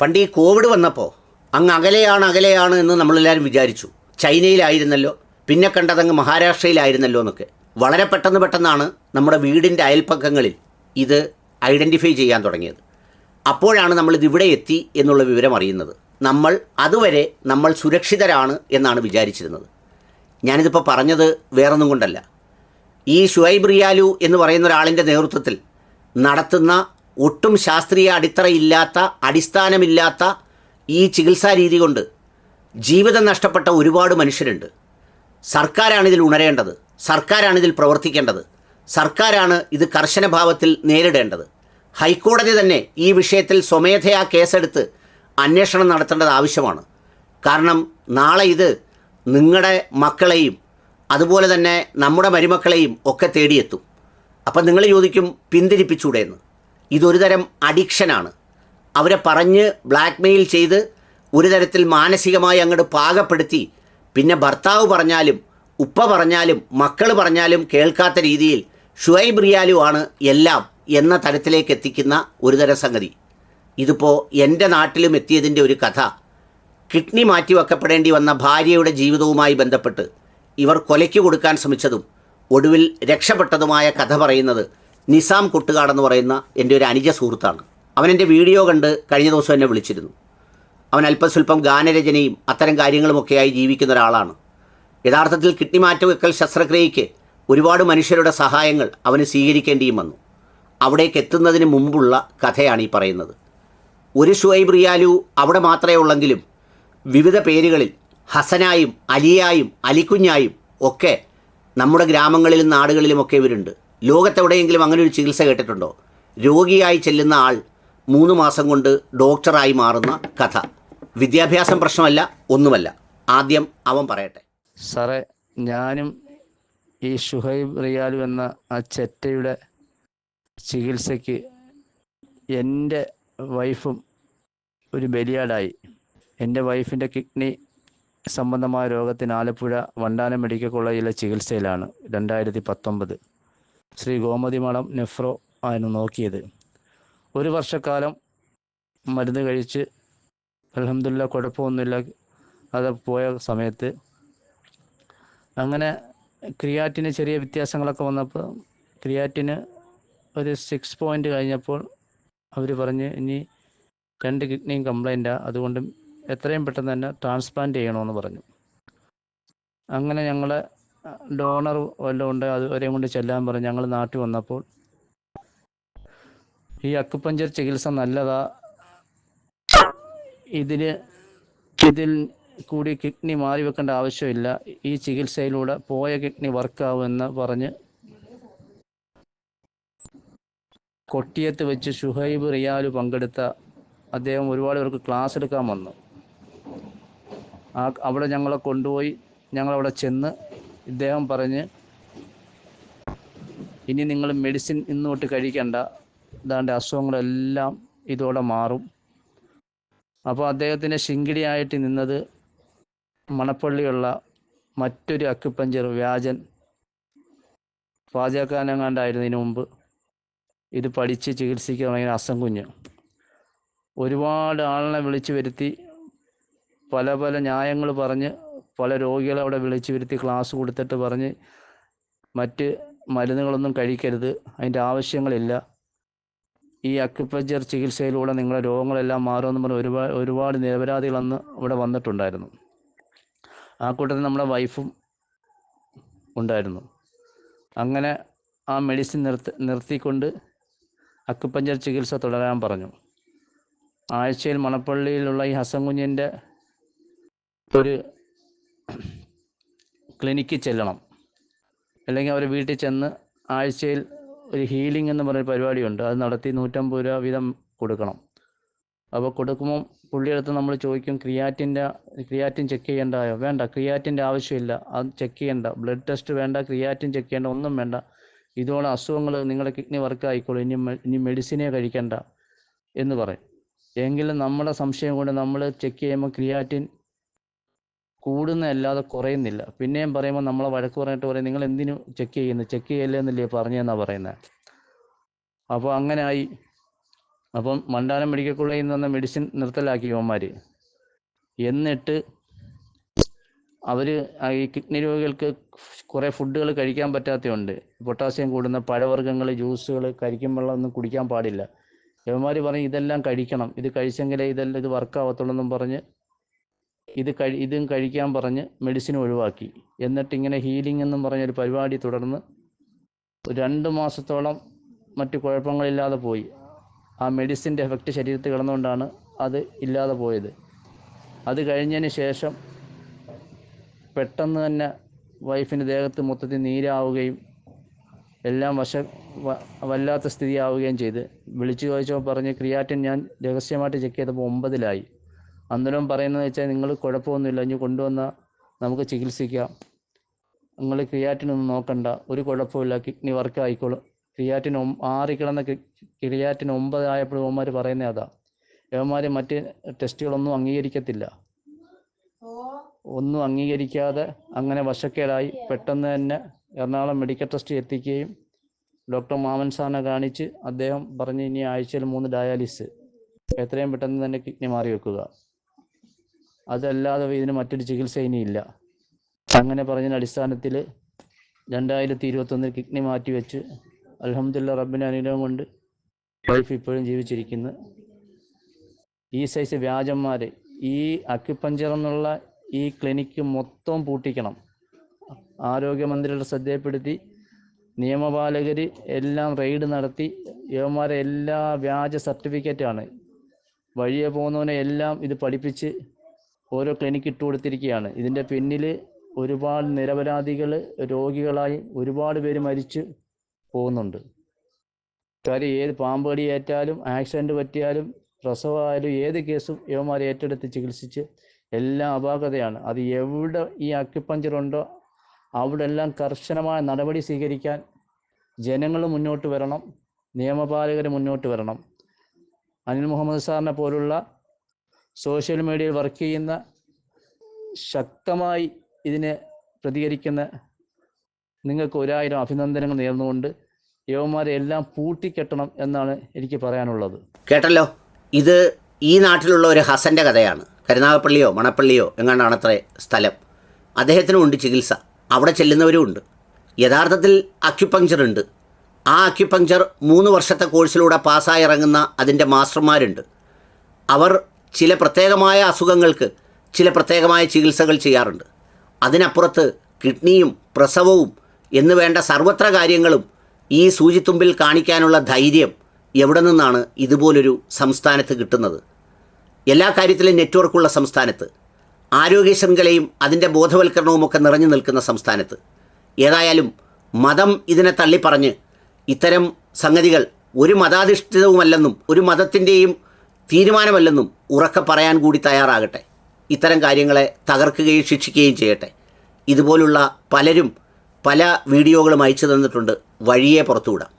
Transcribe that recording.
പണ്ട് ഈ കോവിഡ് വന്നപ്പോൾ അങ്ങ് അകലെയാണ് അകലെയാണ് എന്ന് നമ്മളെല്ലാവരും വിചാരിച്ചു. ചൈനയിലായിരുന്നല്ലോ പിന്നെ കണ്ടതങ്ങ് മഹാരാഷ്ട്രയിലായിരുന്നല്ലോ എന്നൊക്കെ. വളരെ പെട്ടെന്ന് പെട്ടെന്നാണ് നമ്മുടെ വീടിന്റെ അയൽപ്പക്കങ്ങളിൽ ഇത് ഐഡന്റിഫൈ ചെയ്യാൻ തുടങ്ങിയത്. അപ്പോഴാണ് നമ്മൾ ഇതിവിടെ എത്തി എന്നുള്ള വിവരം അറിയുന്നത്. നമ്മൾ അതുവരെ നമ്മൾ സുരക്ഷിതരാണ് എന്നാണ് വിചാരിച്ചിരുന്നത്. ഞാനിതിപ്പോൾ പറഞ്ഞത് വേറൊന്നും കൊണ്ടല്ല. ഈ ഷുഹൈബ് റിയാലു എന്ന് പറയുന്ന ഒരാളിന്റെ നേതൃത്വത്തിൽ നടത്തുന്ന ഒട്ടും ശാസ്ത്രീയ അടിത്തറയില്ലാത്ത അടിസ്ഥാനമില്ലാത്ത ഈ ചികിത്സാ രീതി കൊണ്ട് ജീവിതം നഷ്ടപ്പെട്ട ഒരുപാട് മനുഷ്യരുണ്ട്. സർക്കാരാണ് ഇതിൽ ഉണരേണ്ടത് സർക്കാരാണ് ഇതിൽ പ്രവർത്തിക്കേണ്ടത് സർക്കാരാണ് ഇത് കർശന ഭാവത്തിൽ നേരിടേണ്ടത്. ഹൈക്കോടതി തന്നെ ഈ വിഷയത്തിൽ സ്വമേധയാ കേസെടുത്ത് അന്വേഷണം നടത്തേണ്ടത് ആവശ്യമാണ്. കാരണം നാളെ ഇത് നിങ്ങളുടെ മക്കളെയും അതുപോലെ തന്നെ നമ്മുടെ മരുമക്കളെയും ഒക്കെ തേടിയെത്തും. അപ്പം നിങ്ങൾ ചോദിക്കും പിന്തിരിപ്പിച്ചൂടെ എന്ന് ഇതൊരു തരം അഡിക്ഷനാണ്. അവരെ പറഞ്ഞ് ബ്ലാക്ക്മെയിൽ ചെയ്ത് ഒരു തരത്തിൽ മാനസികമായി അങ്ങോട്ട് പാകപ്പെടുത്തി. പിന്നെ ഭർത്താവ് പറഞ്ഞാലും ഉപ്പ പറഞ്ഞാലും മക്കൾ പറഞ്ഞാലും കേൾക്കാത്ത രീതിയിൽ ഷുഹൈബ് റിയാലു ആണ് എല്ലാം എന്ന തരത്തിലേക്ക് എത്തിക്കുന്ന ഒരു തരം സംഗതി. ഇതിപ്പോൾ എന്റെ നാട്ടിലും എത്തിയതിന്റെ ഒരു കഥ. കിഡ്നി മാറ്റി മാറ്റിവെക്കപ്പെടേണ്ടി വന്ന ഭാര്യയുടെ ജീവിതവുമായി ബന്ധപ്പെട്ട് ഇവർ കൊലയ്ക്ക് കൊടുക്കാൻ ശ്രമിച്ചതും ഒടുവിൽ രക്ഷപ്പെട്ടതുമായ കഥ പറയുന്നത് നിസാം കുട്ടുകാടെന്ന് പറയുന്ന എന്റെ ഒരു അനുജ സുഹൃത്താണ്. അവൻ എന്റെ വീഡിയോ കണ്ട് കഴിഞ്ഞ ദിവസം എന്നെ വിളിച്ചിരുന്നു. അവൻ അല്പസ്വല്പം ഗാനരചനയും അത്തരം കാര്യങ്ങളുമൊക്കെയായി ജീവിക്കുന്ന ഒരാളാണ്. യഥാർത്ഥത്തിൽ കിഡ്നി മാറ്റവെക്കൽ ശസ്ത്രക്രിയയ്ക്ക് ഒരുപാട് മനുഷ്യരുടെ സഹായങ്ങൾ അവന് സ്വീകരിക്കേണ്ടിയും വന്നു. അവിടേക്ക് എത്തുന്നതിന് മുമ്പുള്ള കഥയാണ് ഈ പറയുന്നത്. ഒരു ഷുഹൈബ് റിയാലു അവിടെ മാത്രമേ ഉള്ളെങ്കിലും വിവിധ പേരുകളിൽ ഹസനായും അലിയായും അലിക്കുഞ്ഞായും ഒക്കെ നമ്മുടെ ഗ്രാമങ്ങളിലും നാടുകളിലുമൊക്കെ ഇവരുണ്ട്. ലോകത്തെവിടെയെങ്കിലും അങ്ങനെ ഒരു ചികിത്സ കേട്ടിട്ടുണ്ടോ? രോഗിയായി ചെല്ലുന്ന ആൾ മൂന്ന് മാസം കൊണ്ട് ഡോക്ടറായി മാറുന്ന കഥ. വിദ്യാഭ്യാസം പ്രശ്നമല്ല ഒന്നുമല്ല. ആദ്യം അവൻ പറയട്ടെ. സാറേ ഞാനും ഈ ഷുഹൈബ് റിയാലു എന്ന ആ ചെറ്റയുടെ ചികിത്സയ്ക്ക് എന്റെ വൈഫും ഒരു ബലിയാടായി. എന്റെ വൈഫിന്റെ കിഡ്നി സംബന്ധമായ രോഗത്തിന് ആലപ്പുഴ വണ്ടാനം മെഡിക്കൽ കോളേജിലെ ചികിത്സയിലാണ് രണ്ടായിരത്തി പത്തൊമ്പത്. ശ്രീ ഗോമതി മഠം നെഫ്രോ ആയിരുന്നു നോക്കിയത്. ഒരു വർഷക്കാലം മരുന്ന് കഴിച്ച് അലഹമില്ല കുഴപ്പമൊന്നുമില്ല അത് പോയ സമയത്ത്. അങ്ങനെ ക്രിയാറ്റിന് ചെറിയ വ്യത്യാസങ്ങളൊക്കെ വന്നപ്പോൾ ക്രിയാറ്റിന് ഒരു സിക്സ് പോയിന്റ് കഴിഞ്ഞപ്പോൾ അവർ പറഞ്ഞ് ഇനി രണ്ട് കിഡ്നിയും കംപ്ലൈന്റാണ് അതുകൊണ്ട് എത്രയും പെട്ടെന്ന് തന്നെ ട്രാൻസ്പ്ലാന്റ് ചെയ്യണമെന്ന് പറഞ്ഞു. അങ്ങനെ ഞങ്ങൾ ഡോണർ വല്ലതും ഉണ്ട് അതുവരെയും കൊണ്ട് ചെല്ലാൻ പറഞ്ഞു. ഞങ്ങൾ നാട്ടിൽ വന്നപ്പോൾ ഈ അക്കുപഞ്ചർ ചികിത്സ നല്ലതാ. ഇതിന് ഇതിൽ കൂടി കിഡ്നി മാറി വെക്കേണ്ട ആവശ്യമില്ല. ഈ ചികിത്സയിലൂടെ പോയ കിഡ്നി വർക്കാവുമെന്ന് പറഞ്ഞ് കൊട്ടിയത്ത് വെച്ച് ഷുഹൈബ് റിയാലു പങ്കെടുത്ത അദ്ദേഹം ഒരുപാട് പേർക്ക് ക്ലാസ് എടുക്കാൻ വന്നു. ആ അവിടെ ഞങ്ങളെ കൊണ്ടുപോയി ഞങ്ങളവിടെ ചെന്ന് ഇദ്ദേഹം പറഞ്ഞ് ഇനി നിങ്ങൾ മെഡിസിൻ ഇന്നോട്ട് കഴിക്കണ്ട. ഇതാണ്ട് അസുഖങ്ങളെല്ലാം ഇതോടെ മാറും. അപ്പോൾ അദ്ദേഹത്തിന് ശിങ്കിടിയായിട്ട് നിന്നത് മണപ്പള്ളിയുള്ള മറ്റൊരു അക്യുപഞ്ചർ വ്യാജൻ പാചകക്കാനെങ്ങാണ്ടായിരുന്നു ഇതിനു മുമ്പ്. ഇത് പഠിച്ച് ചികിത്സിക്കാൻ തുടങ്ങിയ അസംകുഞ്ഞ്. ഒരുപാട് ആളിനെ വിളിച്ചു വരുത്തി പല പല ന്യായങ്ങൾ പറഞ്ഞ് പല രോഗികളെ അവിടെ വിളിച്ചു വരുത്തി ക്ലാസ് കൊടുത്തിട്ട് പറഞ്ഞ് മറ്റ് മരുന്നുകളൊന്നും കഴിക്കരുത് അതിന്റെ ആവശ്യങ്ങളില്ല. ഈ അക്യുപഞ്ചർ ചികിത്സയിലൂടെ നിങ്ങളുടെ രോഗങ്ങളെല്ലാം മാറുമെന്ന് പറഞ്ഞ് ഒരുപാട് ഒരുപാട് നിരപരാധികൾ അന്ന് ഇവിടെ വന്നിട്ടുണ്ടായിരുന്നു. ആ കൂട്ടത്തിൽ നമ്മുടെ വൈഫും ഉണ്ടായിരുന്നു. അങ്ങനെ ആ മെഡിസിൻ നിർത്തി നിർത്തിക്കൊണ്ട് അക്യുപഞ്ചർ ചികിത്സ തുടരാൻ പറഞ്ഞു. ആഴ്ചയിൽ മണപ്പള്ളിയിലുള്ള ഈ ഹസൻ കുഞ്ഞിന്റെ ഒരു ക്ലിനിക്കിൽ ചെല്ലണം. അല്ലെങ്കിൽ അവർ വീട്ടിൽ ചെന്ന് ആഴ്ചയിൽ ഒരു ഹീലിംഗ് എന്ന് പറയുന്ന പരിപാടിയുണ്ട്. അത് നടത്തി നൂറ്റമ്പത് രൂപ വീതം കൊടുക്കണം. അപ്പോൾ കൊടുക്കുമ്പോൾ പുള്ളിയെടുത്ത് നമ്മൾ ചോദിക്കും ക്രിയാറ്റിന്റെ ക്രിയാറ്റിൻ ചെക്ക് ചെയ്യേണ്ടയോ വേണ്ട ക്രിയാറ്റിന്റെ ആവശ്യമില്ല. അത് ചെക്ക് ചെയ്യേണ്ട. ബ്ലഡ് ടെസ്റ്റ് വേണ്ട ക്രിയാറ്റിൻ ചെക്ക് ചെയ്യേണ്ട ഒന്നും വേണ്ട. ഇതുപോലെ അസുഖങ്ങൾ നിങ്ങളുടെ കിഡ്നി വർക്ക് ആയിക്കോളും. ഇനി ഇനി മെഡിസിനെ കഴിക്കണ്ട. എന്ന് പറയും. എങ്കിലും നമ്മുടെ സംശയം കൊണ്ട് നമ്മൾ ചെക്ക് ചെയ്യുമ്പോൾ ക്രിയാറ്റിൻ കൂടുന്നതല്ലാതെ കുറയുന്നില്ല. പിന്നെയും പറയുമ്പോൾ നമ്മളെ വഴക്ക് പറഞ്ഞിട്ട് പറയും നിങ്ങൾ എന്തിനു ചെക്ക് ചെയ്യുന്നു? ചെക്ക് ചെയ്യല്ലേ എന്നല്ലേ പറഞ്ഞതെന്നാണ് പറയുന്നത് അപ്പോൾ ആയി അപ്പം മണ്ടാനം മെഡിക്കൽ കോളേജിൽ നിന്ന് മെഡിസിൻ നിർത്തലാക്കി യുവന്മാർ എന്നിട്ട് അവർ ഈ കിഡ്നി രോഗികൾക്ക് കുറേ ഫുഡുകൾ കഴിക്കാൻ പറ്റാത്തതുണ്ട്. പൊട്ടാസ്യം കൂടുന്ന പഴവർഗങ്ങൾ ജ്യൂസുകൾ കരിക്കും ഒന്നും കുടിക്കാൻ പാടില്ല. യവന്മാർ പറയും ഇതെല്ലാം കഴിക്കണം. ഇത് കഴിച്ചെങ്കിലേ ഇതെല്ലാം ഇത് വർക്ക് ആവത്തുള്ളൂ എന്നും പറഞ്ഞ് ഇത് കഴി ഇതും കഴിക്കാൻ പറഞ്ഞ് മെഡിസിൻ ഒഴിവാക്കി. എന്നിട്ട് ഇങ്ങനെ ഹീലിംഗ് എന്നും പറഞ്ഞൊരു പരിപാടി തുടർന്ന് രണ്ട് മാസത്തോളം മറ്റു കുഴപ്പങ്ങളില്ലാതെ പോയി. ആ മെഡിസിന്റെ എഫക്റ്റ് ശരീരത്തിൽ കിടന്നുകൊണ്ടാണ് അത് ഇല്ലാതെ പോയത്. അത് കഴിഞ്ഞതിന് ശേഷം പെട്ടെന്ന് തന്നെ വൈഫിന്റെ ദേഹത്ത് മൊത്തത്തിൽ നീരാവുകയും എല്ലാം വശ വല്ലാത്ത സ്ഥിതിയാവുകയും ചെയ്ത്. വിളിച്ചു ചോദിച്ചപ്പോൾ പറഞ്ഞ് ക്രിയാറ്റിൻ ഞാൻ രഹസ്യമായിട്ട് ചെക്ക് ചെയ്തപ്പോൾ ഒമ്പതിലായി. അന്നേരം പറയുന്നത് വെച്ചാൽ നിങ്ങൾ കുഴപ്പമൊന്നുമില്ല ഇനി കൊണ്ടുവന്ന നമുക്ക് ചികിത്സിക്കാം. നിങ്ങൾ ക്രിയാറ്റിനൊന്നും നോക്കണ്ട ഒരു കുഴപ്പമില്ല കിഡ്നി വർക്ക് ആയിക്കോളും. ക്രിയാറ്റിൻ ആറ് കിടന്ന ക്രിയാറ്റിന് ഒമ്പത് ആയപ്പോഴും ഇവന്മാർ പറയുന്നത് അതാ. ഏവന്മാർ മറ്റ് ടെസ്റ്റുകളൊന്നും അംഗീകരിക്കത്തില്ല. ഒന്നും അംഗീകരിക്കാതെ അങ്ങനെ വശക്കേടായി പെട്ടെന്ന് തന്നെ എറണാകുളം മെഡിക്കൽ ട്രസ്റ്റ് എത്തിക്കുകയും ഡോക്ടർ മാമൻ സാറിനെ കാണിച്ച് അദ്ദേഹം പറഞ്ഞ് ഇനി ആഴ്ചയിൽ മൂന്ന് ഡയാലിസിസ് എത്രയും പെട്ടെന്ന് തന്നെ കിഡ്നി മാറി വെക്കുക അതല്ലാതെ ഇതിന് മറ്റൊരു ചികിത്സ ഇനിയില്ല അങ്ങനെ പറഞ്ഞതിന്റെ അടിസ്ഥാനത്തിൽ രണ്ടായിരത്തി ഇരുപത്തൊന്നിൽ കിഡ്നി മാറ്റി വെച്ച് അലഹമ്മദില്ല റബ്ബിന്റെ അനുഗ്രഹം കൊണ്ട് വൈഫ് ഇപ്പോഴും ജീവിച്ചിരിക്കുന്നു. ഈ സൈസ് വ്യാജന്മാർ ഈ അക്യുപഞ്ചർ എന്നുള്ള ഈ ക്ലിനിക്ക് മൊത്തം പൂട്ടിക്കണം. ആരോഗ്യമന്ത്രിയുടെ ശ്രദ്ധയപ്പെടുത്തി നിയമപാലകർ എല്ലാം റെയ്ഡ് നടത്തി യവന്മാരെ എല്ലാ വ്യാജ സർട്ടിഫിക്കറ്റാണ് വഴിയെ പോകുന്നവനെ എല്ലാം ഇത് പഠിപ്പിച്ച് ഓരോ ക്ലിനിക്ക് ഇട്ട് കൊടുത്തിരിക്കുകയാണ് ഇതിന്റെ പിന്നിൽ ഒരുപാട് നിരപരാധികൾ രോഗികളായി ഒരുപാട് പേര് മരിച്ച് പോകുന്നുണ്ട്. കാര്യം ഏത് പാമ്പ് കടി ഏറ്റാലും ആക്സിഡന്റ് പറ്റിയാലും പ്രസവമായാലും ഏത് കേസും യവന്മാർ ഏറ്റെടുത്ത് ചികിത്സിച്ച് എല്ലാം അപാകതയാണ്. അത് എവിടെ ഈ അക്യുപഞ്ചർ ഉണ്ടോ അവിടെ എല്ലാം കർശനമായ നടപടി സ്വീകരിക്കാൻ ജനങ്ങൾ മുന്നോട്ട് വരണം നിയമപാലകർ മുന്നോട്ട് വരണം. അനിൽ മുഹമ്മദ് സാറിനെ പോലുള്ള സോഷ്യൽ മീഡിയയിൽ വർക്ക് ചെയ്യുന്ന ശക്തമായി ഇതിനെ പ്രതികരിക്കുന്ന നിങ്ങൾക്ക് ഒരായിരം അഭിനന്ദനങ്ങൾ നേർന്നുകൊണ്ട് യവന്മാരെ എല്ലാം പൂട്ടിക്കെട്ടണം എന്നാണ് എനിക്ക് പറയാനുള്ളത്. കേട്ടല്ലോ? ഇത് ഈ നാട്ടിലുള്ള ഒരു ഹസന്റെ കഥയാണ്. കരുനാഗപ്പള്ളിയോ മണപ്പള്ളിയോ എങ്ങാണ്ടാണത്രേ സ്ഥലം. അദ്ദേഹത്തിനും ഉണ്ട് ചികിത്സ. അവിടെ ചെല്ലുന്നവരും ഉണ്ട്. യഥാർത്ഥത്തിൽ അക്യുപങ്ചർ ഉണ്ട്. ആ അക്യുപങ്ചർ മൂന്ന് വർഷത്തെ കോഴ്സിലൂടെ പാസ്സായി ഇറങ്ങുന്ന അതിന്റെ മാസ്റ്റർമാരുണ്ട് അവർ ചില പ്രത്യേകമായ അസുഖങ്ങൾക്ക് ചില പ്രത്യേകമായ ചികിത്സകൾ ചെയ്യാറുണ്ട്. അതിനപ്പുറത്ത് കിഡ്നിയും പ്രസവവും എന്ന് വേണ്ട സർവത്ര കാര്യങ്ങളും ഈ സൂചിത്തുമ്പിൽ കാണിക്കാനുള്ള ധൈര്യം എവിടെ നിന്നാണ് ഇതുപോലൊരു സംസ്ഥാനത്ത് കിട്ടുന്നത്? എല്ലാ കാര്യത്തിലും നെറ്റ്വർക്കുള്ള സംസ്ഥാനത്ത് ആരോഗ്യ ശൃംഖലയും അതിന്റെ ബോധവൽക്കരണവും ഒക്കെ നിറഞ്ഞു നിൽക്കുന്ന സംസ്ഥാനത്ത്. ഏതായാലും മതം ഇതിനെ തള്ളിപ്പറഞ്ഞ് ഇത്തരം സംഗതികൾ ഒരു മതാധിഷ്ഠിതവുമല്ലെന്നും ഒരു മതത്തിന്റെയും തീരുമാനമല്ലെന്നും ഉറക്കെ പറയാൻ കൂടി തയ്യാറാകട്ടെ. ഇത്തരം കാര്യങ്ങളെ തകർക്കുകയും ശിക്ഷിക്കുകയും ചെയ്യട്ടെ. ഇതുപോലുള്ള പലരും പല വീഡിയോകളും അയച്ചു തന്നിട്ടുണ്ട്. വഴിയെ പുറത്തുവിടാം.